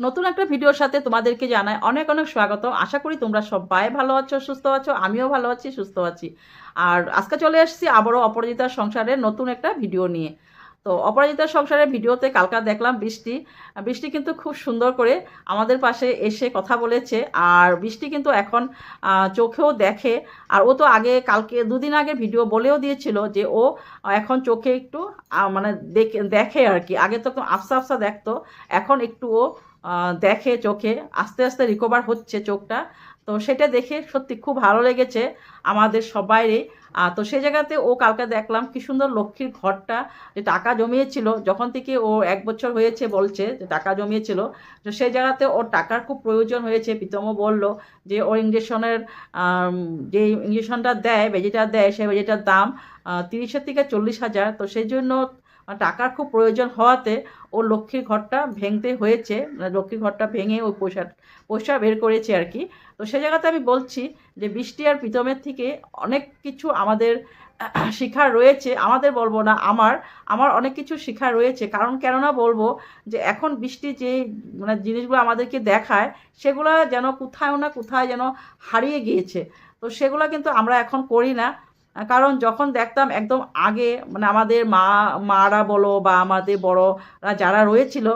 নতুন একটা ভিডিওর সাথে তোমাদেরকে জানাই অনেক অনেক স্বাগত। আশা করি তোমরা সবাই ভালো আছো, সুস্থ আছো, আমিও ভালো আছি, সুস্থ আছি। আর আজকে চলে এসেছি আবারও অপরাজিতার সংসারের নতুন একটা ভিডিও নিয়ে। তো অপরাজিতার সংসারের ভিডিওতে কালকা দেখলাম বৃষ্টি। বৃষ্টি কিন্তু খুব সুন্দর করে আমাদের পাশে এসে কথা বলেছে আর বৃষ্টি কিন্তু এখন চোখেও দেখে। আর ও তো আগে কালকে, দুদিন আগে ভিডিও বলেও দিয়েছিল যে ও এখন চোখে একটু মানে দেখে আর কি। আগে তো আফসা আফসা দেখতো, এখন একটু ও দেখে, চোখে, আস্তে আস্তে রিকভার হচ্ছে চোখটা। তো সেটা দেখে সত্যি খুব ভালো লেগেছে আমাদের সবাইরই। তো সেই জায়গাতে ও কালকে দেখলাম কি সুন্দর লক্ষ্মীর ঘরটা, যে টাকা জমিয়েছিল, যখন থেকে ও এক বছর হয়েছে বলছে যে টাকা জমিয়েছিল, তো সেই জায়গাতে ওর টাকার খুব প্রয়োজন হয়েছে। প্রীতমও বলল যে ওর ইঞ্জেকশনের যে ইঞ্জেকশনটা দেয় বেজিটা দেয়, সেই বেজিটার দাম তিরিশের থেকে চল্লিশ হাজার। তো সেই জন্য টাকার খুব প্রয়োজন হওয়াতে ও লক্ষ্মীর ঘরটা ভেঙতে হয়েছে, লক্ষ্মীর ঘরটা ভেঙে ওই পয়সা পয়সা বের করেছে আর কি। তো সে জায়গাতে আমি বলছি যে বৃষ্টি আর প্রীতমের থেকে অনেক কিছু আমাদের শিখার রয়েছে, আমাদের বলব না, আমার আমার অনেক কিছু শিখার রয়েছে। কারণ কেননা বলব যে এখন বৃষ্টি যে মানে জিনিসগুলো আমাদেরকে দেখায়, সেগুলো যেন কোথাও না কোথায় যেন হারিয়ে গিয়েছে। তো সেগুলো কিন্তু আমরা এখন করি না। কারণ যখন দেখতাম একদম আগে মানে আমাদের মা, মারা বলো বা আমাদের বড়রা যারা রয়েছিল,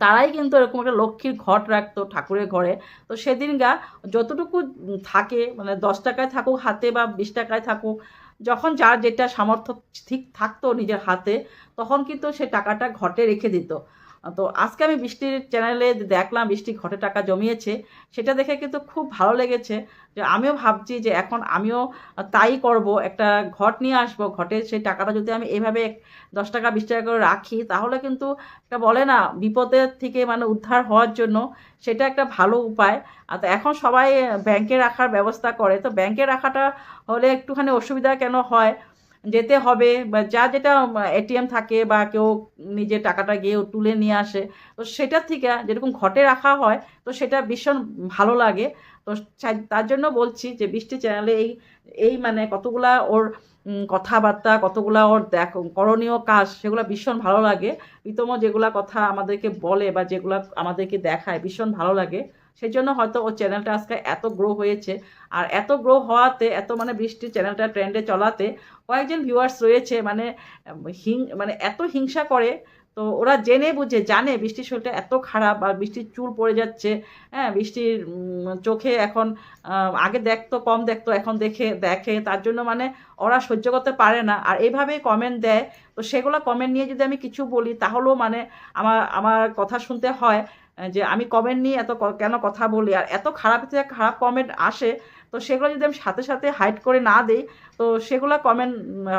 তারাই কিন্তু এরকম একটা লক্ষ্মীর ঘট রাখতো ঠাকুরের ঘরে। তো সেদিন গা যতটুকু থাকে মানে দশ টাকায় থাকুক হাতে বা বিশ টাকায় থাকুক, যখন যার যেটা সামর্থ্য ঠিক থাকতো নিজের হাতে, তখন কিন্তু সে টাকাটা ঘটে রেখে দিত। তো আজকে আমি বৃষ্টির চ্যানেলে দেখলাম, বৃষ্টি ঘটে টাকা জমিয়েছে, সেটা দেখে কিন্তু খুব ভালো লেগেছে। যে আমিও ভাবছি যে এখন আমিও তাই করব, একটা ঘট নিয়ে আসব, ঘটে সেই টাকাটা যদি আমি এভাবে দশ টাকা, বিশ টাকা করে রাখি, তাহলে কিন্তু একটা বলে না, বিপদের থেকে মানে উদ্ধার হওয়ার জন্য সেটা একটা ভালো উপায়। আর তো এখন সবাই ব্যাংকে রাখার ব্যবস্থা করে, তো ব্যাংকে রাখাটা হলে একটুখানি অসুবিধা কেন হয়? যেতে হবে বা যা যেটা এটিএম থাকে বা কেউ নিজে টাকাটা গিয়ে তুলে নিয়ে আসে, তো সেটার থেকে যেরকম ঘটে রাখা হয়, তো সেটা ভীষণ ভালো লাগে। তো তার জন্য বলছি যে বৃষ্টি চ্যানেলে এই এই মানে কতগুলা ওর কথাবার্তা, কতগুলা ওর দেখ, করণীয় কাজ, সেগুলো ভীষণ ভালো লাগে। প্রীতম যেগুলা কথা আমাদেরকে বলে বা যেগুলা আমাদেরকে দেখায়, ভীষণ ভালো লাগে। সেই জন্য হয়তো ওর চ্যানেলটা আজকে এত গ্রো হয়েছে। আর এত গ্রো হওয়াতে, এত মানে বৃষ্টির চ্যানেলটা ট্রেন্ডে চলাতে কয়েকজন ভিউয়ার্স রয়েছে মানে হিং মানে এত হিংসা করে। তো ওরা জেনে বুঝে, জানে বৃষ্টির শরীরটা এত খারাপ আর বৃষ্টির চুল পড়ে যাচ্ছে। হ্যাঁ বৃষ্টির চোখে এখন আগে দেখতো, কম দেখতো, এখন দেখে দেখে। তার জন্য মানে ওরা সহ্য করতে পারে না। আর এইভাবেই কমেন্ট দেয়। তো সেগুলো কমেন্ট নিয়ে যদি আমি কিছু বলি, তাহলেও মানে আমার আমার কথা শুনতে হয়। যে আমি কমেন্ট নিয়ে এত কেন কথা বলি? আর এত খারাপ খারাপ কমেন্ট আসে, তো সেগুলো যদি আমি সাথে সাথে হাইড করে না দিই, তো সেগুলো কমেন্ট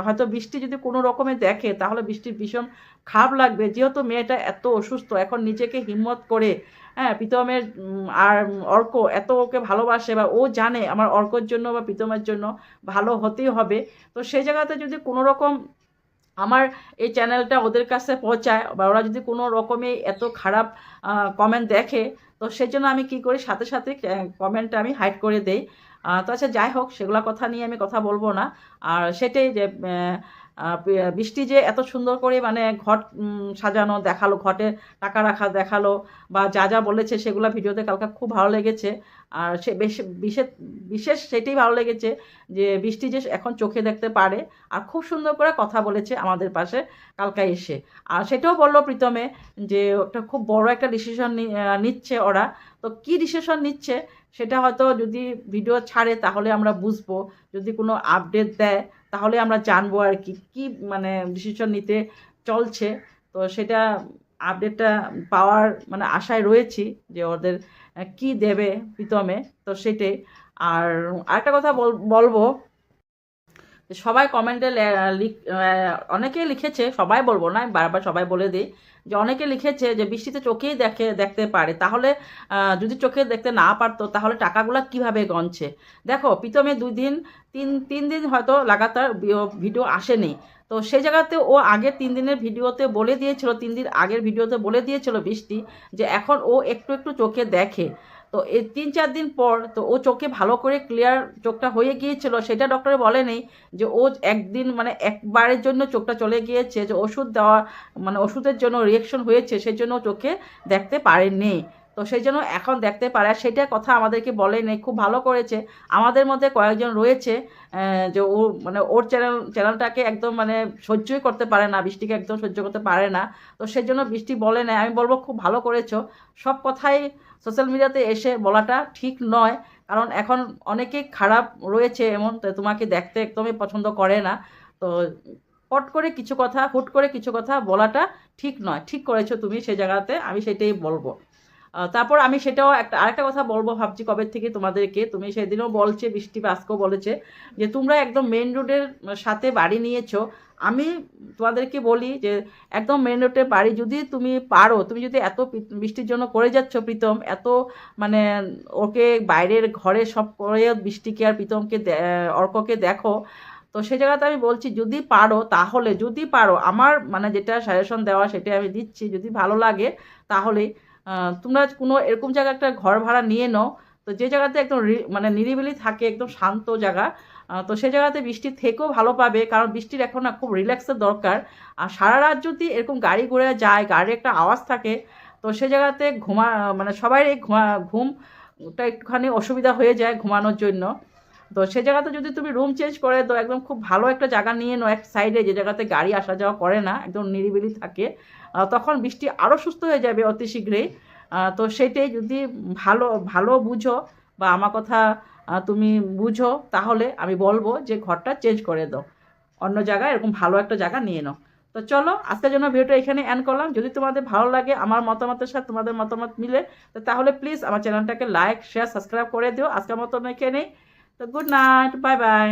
হয়তো বৃষ্টি যদি কোনো রকমে দেখে, তাহলে বৃষ্টির ভীষণ খারাপ লাগবে। যেহেতু মেয়েটা এত অসুস্থ, এখন নিজেকে হিম্মত করে হ্যাঁ প্রীতমের আর অর্ক এত ওকে ভালোবাসে বা ও জানে আমার অর্কর জন্য বা প্রীতমের জন্য ভালো হতেই হবে, তো সেই জায়গাতে যদি কোনো রকম আমার এই চ্যানেলটা ওদের কাছে পৌঁছায় বা ওরা যদি কোনো রকমে এত খারাপ কমেন্ট দেখে, তো সেই জন্য আমি কি করি, সাথে সাথে কমেন্টটা আমি হাইড করে দেই। তো আচ্ছা যাই হোক, সেগুলো কথা নিয়ে আমি কথা বলব না। আর সেটাই যে বৃষ্টি যে এত সুন্দর করে মানে ঘট সাজানো, দেখাল, ঘটে, টাকা রাখা, দেখাল, বা যা যা বলেছে, সেগুলো ভিডিওতে কালকে খুব ভালো লেগেছে। আর সে বেশ, বিশেষ বিশেষ সেটাই ভালো লেগেছে যে বৃষ্টি যে এখন চোখে দেখতে পারে আর খুব সুন্দর করে কথা বলেছে আমাদের পাশে কালকা এসে। আর সেটাও বলল প্রীতমে যে ওটা খুব বড় একটা ডিসিশন নিচ্ছে ওরা। তো কি ডিসিশন নিচ্ছে সেটা হয়তো যদি ভিডিও ছাড়ে তাহলে আমরা বুঝব। যদি কোনো আপডেট দেয় তাহলে আমরা জানব আর কি কি মানে ডিসিশন নিতে চলছে। তো সেটা আপডেটটা পাওয়ার মানে আশায় রয়েছি যে ওদের কি দেবে প্রীতমে? তো সেটাই। আর আরেকটা কথা বল- বলব সবাই কমেন্টে অনেকেই লিখেছে, সবাই বলব না বারবার সবাই বলে দিই, যে অনেকে লিখেছে যে বৃষ্টিতে চোখেই দেখে, দেখতে পারে। তাহলে যদি চোখে দেখতে না পারতো, তাহলে টাকাগুলো কীভাবে গণছে দেখো প্রীতমে দুই দিন, তিন তিন দিন হয়তো লাগাতার ভিডিও আসেনি। তো সেই জায়গাতে ও আগের তিন দিনের ভিডিওতে বলে দিয়েছিল, তিন দিন আগের ভিডিওতে বলে দিয়েছিল বৃষ্টি, যে এখন ও একটু একটু চোখে দেখে। তো এই তিন চার দিন পর তো ও চোখে ভালো করে ক্লিয়ার চোখটা হয়ে গিয়েছিল। সেটা ডক্টরে বলেনি যে ও একদিন মানে একবারের জন্য চোখটা চলে গিয়েছে, যে ওষুধ দেওয়া মানে ওষুধের জন্য রিয়েকশন হয়েছে সেই জন্য চোখে দেখতে পারেনি। তো সেই জন্য এখন দেখতে পারে আর সেটা কথা আমাদেরকে বলেনি খুব ভালো করেছে। আমাদের মধ্যে কয়েকজন রয়েছে যে ও মানে ওর চ্যানেল চ্যানেলটাকে একদম মানে সহ্যই করতে পারে না, বৃষ্টিকে একদম সহ্য করতে পারে না। তো সেই জন্য বৃষ্টি বলে না আমি বলব খুব ভালো করেছ। সব কথাই সোশ্যাল মিডিয়াতে এসে বলাটা ঠিক নয়, কারণ এখন অনেকেই খারাপ রয়েছে এমন তোমাকে দেখতে একদমই পছন্দ করে না। তো পট করে কিছু কথা, হুট করে কিছু কথা বলাটা ঠিক নয়, ঠিক করেছ তুমি সেই জায়গাতে, আমি সেটাই বলব। তারপর আমি সেটাও একটা, আরেকটা কথা বলব ভাবছি কবে থেকে তোমাদেরকে। তুমি সেদিনও বলছে, বৃষ্টি আজকেও বলেছে যে তোমরা একদম মেন রোডের সাথে বাড়ি নিয়েছো। আমি তোমাদেরকে বলি যে একদম মেন রোডের বাড়ি যদি তুমি পারো, তুমি যদি এত বৃষ্টির জন্য করে যাচ্ছ প্রীতম, এত মানে ওকে বাইরের ঘরে সব করে বৃষ্টিকে আর প্রীতমকে অর্ককে দেখো, তো সেই জায়গাতে আমি বলছি যদি পারো তাহলে, যদি পারো, আমার মানে যেটা সাজেশন দেওয়া সেটা আমি দিচ্ছি, যদি ভালো লাগে তাহলে তোমরা কোনো এরকম জায়গা একটা ঘর ভাড়া নিয়ে নাও। তো যে জায়গাতে একদম মানে নিরিবিলি থাকে, একদম শান্ত জায়গা তো সে জায়গাতে বৃষ্টি থেকেও ভালো পাবে, কারণ বৃষ্টির এখন না খুব রিল্যাক্সের দরকার। আর সারা রাত যদি এরকম গাড়ি ঘুরে যায়, গাড়ির একটা আওয়াজ থাকে, তো সে জায়গাতে ঘুমা মানে সবাই এই ঘুমা, ঘুমটা একটুখানি অসুবিধা হয়ে যায় ঘুমানোর জন্য। তো সে জায়গাতে যদি তুমি রুম চেঞ্জ করে তো একদম খুব ভালো একটা জায়গা নিয়ে নাও, এক সাইডে যে জায়গাতে গাড়ি আসা যাওয়া করে না, একদম নিরিবিলি থাকে তখন বৃষ্টি আরও সুস্থ হয়ে যাবে অতি শীঘ্রই। তো সেটাই যদি ভালো ভালো বুঝো বা আমার কথা তুমি বুঝো, তাহলে আমি বলব যে ঘরটা চেঞ্জ করে দাও। অন্য জায়গায় এরকম ভালো একটা জায়গা নিয়ে নাও। তো চলো, আজকের জন্য ভিডিওটা এখানে এন্ড করলাম। যদি তোমাদের ভালো লাগে আমার মতামতের সাথে তোমাদের মতামত মিলে, তো তাহলে প্লিজ আমার চ্যানেলটাকে লাইক শেয়ার সাবস্ক্রাইব করে দিও। আজকের মতো এখানেই। তো গুড নাইট বাই বাই